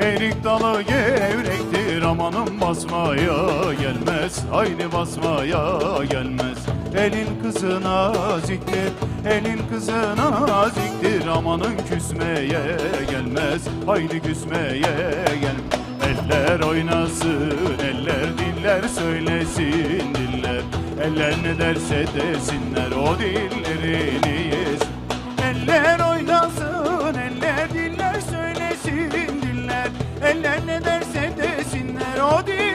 Erik dalı gevrektir amanın basmaya gelmez. Haydi basmaya gelmez. Elin kızı naziktir Elin kızı naziktir. Amanın küsmeye gelmez. Haydi küsmeye gelmez Eller oynasın eller diller söylesin diller. Eller ne derse desinler o dillerini desinler o dillerini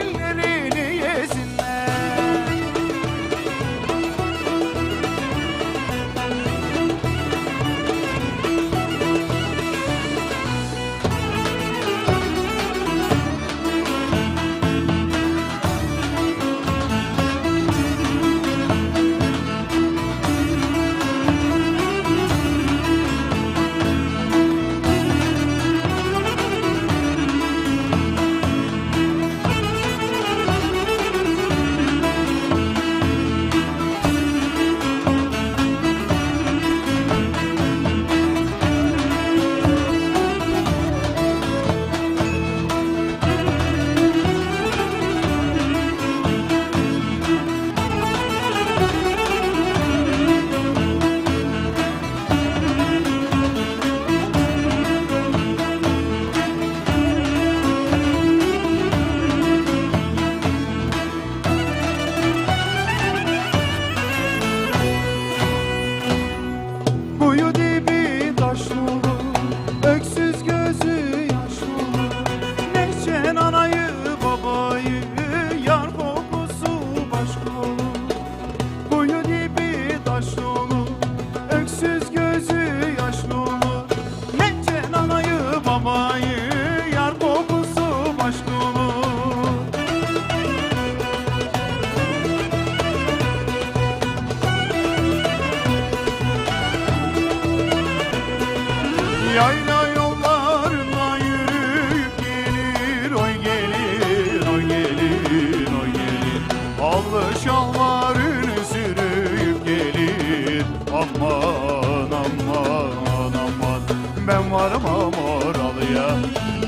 oralıya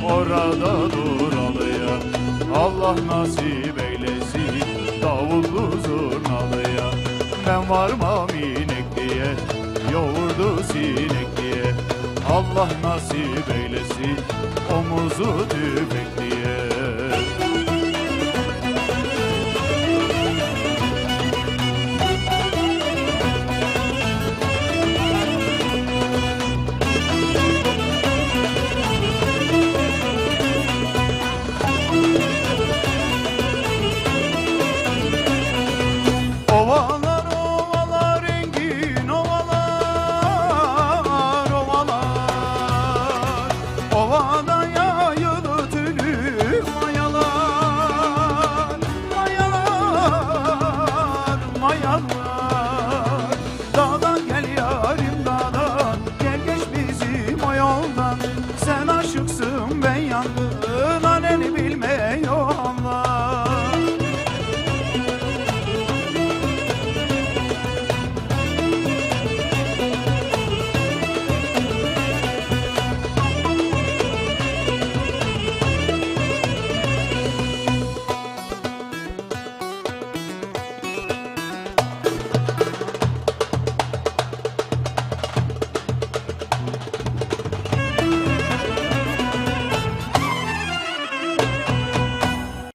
Orada duralıya Allah nasip eylesin Davullu zurnalıya. Ben varmam inekliye Yoğurdu sinekliye Allah nasip eylesin Omuzu tüfekliye Ovalar